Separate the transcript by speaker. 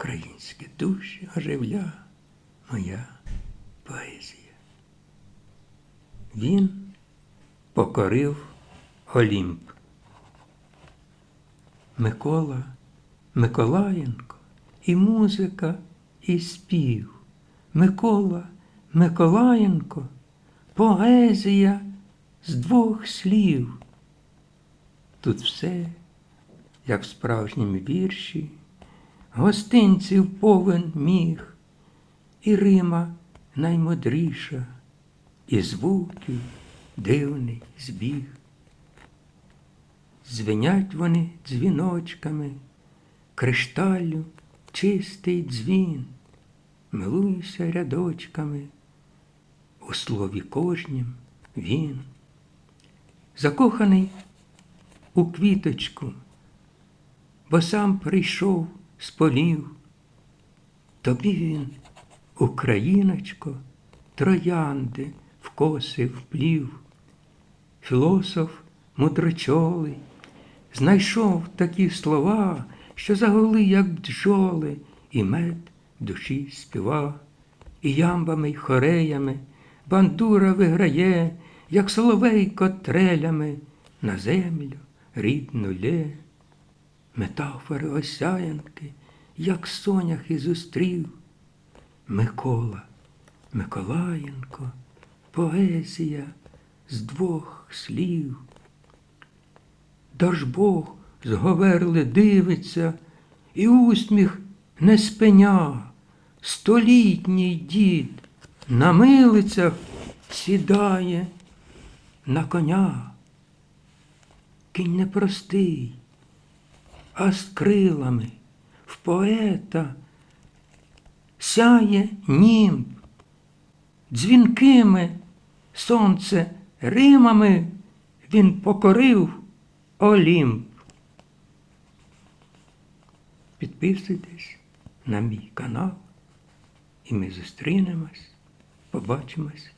Speaker 1: українські душі оживля моя поезія. Він покорив Олімп. Микола Миколаєнко і музика, і спів. Микола Миколаєнко поезія з двох слів. Тут все, як в справжнім вірші, гостинців повен міг, і Рима наймудріша, і звуків дивний збіг. Звенять вони дзвіночками, кришталю чистий дзвін, милуюся рядочками, у слові кожнім він. Закоханий у квіточку, бо сам прийшов з полів. Тобі він, Україночко, троянди в коси вплів. Філософ мудрочолий знайшов такі слова, що загули, як бджоли, і мед душі співа, і ямбами й хореями бандура виграє, як соловейко трелями на землю рідну лє. Метафори осяянки, як соняхи зустрів. Микола, Миколаєнко, поезія з двох слів. Дажбог зговерли дивиться, і усміх не спиня. Столітній дід на милицях сідає на коня. Кінь непростий, а з крилами в поета сяє німб, дзвінкими сонце римами він покорив Олімп. Підписуйтесь на мій канал, і ми зустрінемось, побачимось.